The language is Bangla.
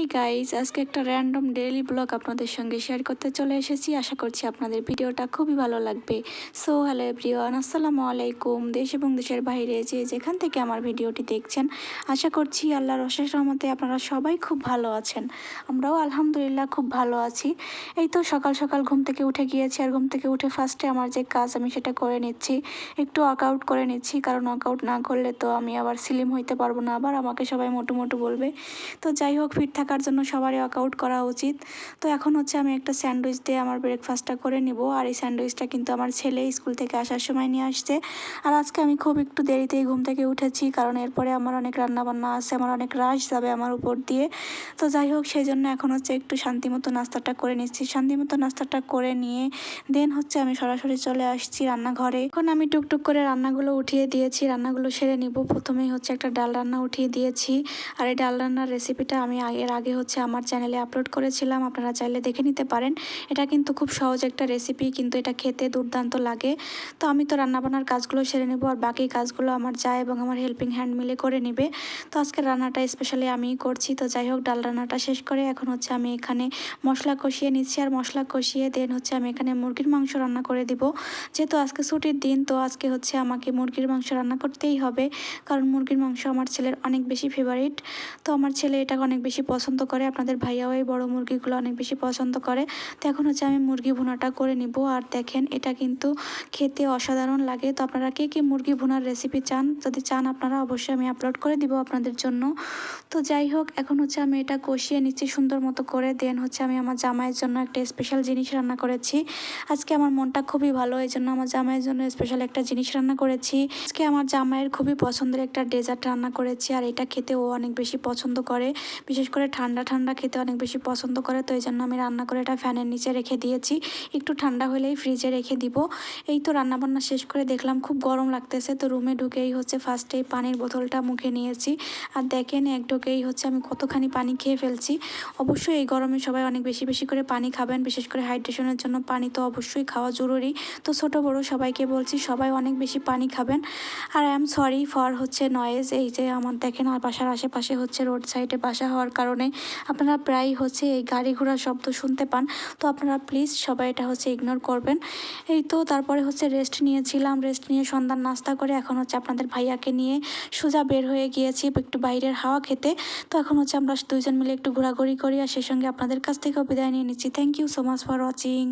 হেই গাইজ আজকে একটা র্যান্ডম ডেইলি ব্লগ আপনাদের সঙ্গে শেয়ার করতে চলে এসেছি। আশা করছি আপনাদের ভিডিওটা খুবই ভালো লাগবে। সো হ্যালো এভরিওয়ান আসসালামু আলাইকুম। দেশ এবং দেশের বাইরে যে যেখান থেকে আমার ভিডিওটি দেখছেন, আশা করছি আল্লাহর অশেষ রহমতে আপনারা সবাই খুব ভালো আছেন। আমরাও আলহামদুলিল্লাহ খুব ভালো আছি। এই তো সকাল সকাল ঘুম থেকে উঠে গিয়েছি আর ঘুম থেকে উঠে ফার্স্টে আমার যে কাজ আমি সেটা করে নিচ্ছি, একটু ওয়ার্কআউট করে নিচ্ছি। কারণ ওয়ার্কআউট না করলে তো আমি আবার স্লিম হইতে পারব না, আবার আমাকে সবাই মোটু মোটু বলবে। তো যাই হোক ফিট থাকার জন্য সবারই ওয়ার্কআউট করা উচিত। তো এখন হচ্ছে আমি একটা স্যান্ডউইচ দিয়ে আমার ব্রেকফাস্টটা করে নিব। আর এই স্যান্ডউইচটা কিন্তু আমার ছেলে স্কুল থেকে আসার সময় নিয়ে আসছে। আর আজকে আমি খুব একটু দেরিতেই ঘুম থেকে উঠেছি, কারণ এরপরে আমার অনেক রান্নাবান্না আছে, আমার অনেক রাশ যাবে আমার উপর দিয়ে। তো যাই হোক, সেই জন্য এখন হচ্ছে একটু শান্তিমতো নাস্তাটা করে নিচ্ছি। শান্তিমতো নাস্তাটা করে নিয়ে দেন হচ্ছে আমি সরাসরি চলে আসছি রান্নাঘরে। এখন আমি টুকটুক করে রান্নাগুলো উঠিয়ে দিয়েছি, রান্নাগুলো সেরে নিব। প্রথমেই হচ্ছে একটা ডাল রান্না উঠিয়ে দিয়েছি। আর এই ডাল রান্নার রেসিপিটা আমি আগের আগে হচ্ছে আমার চ্যানেলে আপলোড করেছিলাম, আপনারা চাইলে দেখে নিতে পারেন। এটা কিন্তু খুব সহজ একটা রেসিপি কিন্তু এটা খেতে দুর্দান্ত লাগে। তো আমি তো রান্নাবান্নার কাজগুলো সেরে নেব, আর বাকি কাজগুলো আমার যা এবং আমার হেল্পিং হ্যান্ড মিলে করে নেবে। তো আজকে রান্নাটা স্পেশালি আমিই করছি। তো যাই হোক, ডাল রান্নাটা শেষ করে এখন হচ্ছে আমি এখানে মশলা কষিয়ে নিচ্ছি। আর মশলা কষিয়ে দেন হচ্ছে আমি এখানে মুরগির মাংস রান্না করে দিব। যেহেতু আজকে ছুটির দিন, তো আজকে হচ্ছে আমাকে মুরগির মাংস রান্না করতেই হবে। কারণ মুরগির মাংস আমার ছেলের অনেক বেশি ফেভারিট তো আমার ছেলে এটা অনেক বেশি পছন্দ করে। আপনাদের ভাইয়াও এই বড়ো মুরগিগুলো অনেক বেশি পছন্দ করে। তো এখন হচ্ছে আমি মুরগি ভুনাটা করে নিব। আর দেখেন, এটা কিন্তু খেতে অসাধারণ লাগে। তো আপনারা কে কে মুরগি ভুনার রেসিপি চান, যদি চান আপনারা অবশ্যই আমি আপলোড করে দিব আপনাদের জন্য। তো যাই হোক, এখন হচ্ছে আমি এটা কষিয়ে নিচ্ছি সুন্দর মতো করে। দেন হচ্ছে আমি আমার জামাইয়ের জন্য একটা স্পেশাল জিনিস রান্না করেছি। আজকে আমার মনটা খুবই ভালো, এই জন্য আমার জামাইয়ের জন্য স্পেশাল একটা জিনিস রান্না করেছি। আজকে আমার জামাইয়ের খুবই পছন্দের একটা ডেজার্ট রান্না করেছি। আর এটা খেতে ও অনেক বেশি পছন্দ করে। বিশেষ করে ঠান্ডা ঠান্ডা খেতে অনেক বেশি পছন্দ করে, তো এই জন্য আমি রান্না করে এটা ফ্যানের নিচে রেখে দিয়েছি। একটু ঠান্ডা হলেই ফ্রিজে রেখে দিব। এই তো রান্নাবান্না শেষ করে দেখলাম খুব গরম লাগতেছে, তো রুমে ঢুকেই হচ্ছে ফার্স্টেই পানির বোতলটা মুখে নিয়েছি। আর দেখেন এক ঢুকেই হচ্ছে আমি কতখানি পানি খেয়ে ফেলছি। অবশ্যই এই গরমে সবাই অনেক বেশি বেশি করে পানি খাবেন, বিশেষ করে হাইড্রেশনের জন্য পানি তো অবশ্যই খাওয়া জরুরি। তো ছোট বড় সবাইকে বলছি সবাই অনেক বেশি পানি খাবেন। আর আই এম সরি ফর হচ্ছে নয়েজ এই যে আমার দেখেন আর বাসার আশেপাশে হচ্ছে রোড সাইডে বাসা হওয়ার কারণে আপনারা প্রায় হচ্ছে এই গাড়ি ঘোড়ার শব্দ শুনতে পান। তো আপনারা প্লিজ সবাই এটা হচ্ছে ইগনোর করবেন। এই তো তারপরে হচ্ছে রেস্ট নিয়েছিলাম। রেস্ট নিয়ে সন্ধ্যার নাস্তা করে এখন হচ্ছে আপনাদের ভাইয়াকে নিয়ে সোজা বের হয়ে গিয়েছি একটু বাইরের হাওয়া খেতে। তো এখন হচ্ছে আমরা দুজন মিলে একটু ঘোরাঘুরি করি আর সেই সঙ্গে আপনাদের কাছ থেকেও বিদায় নিয়ে নিচ্ছি। Thank you so much for watching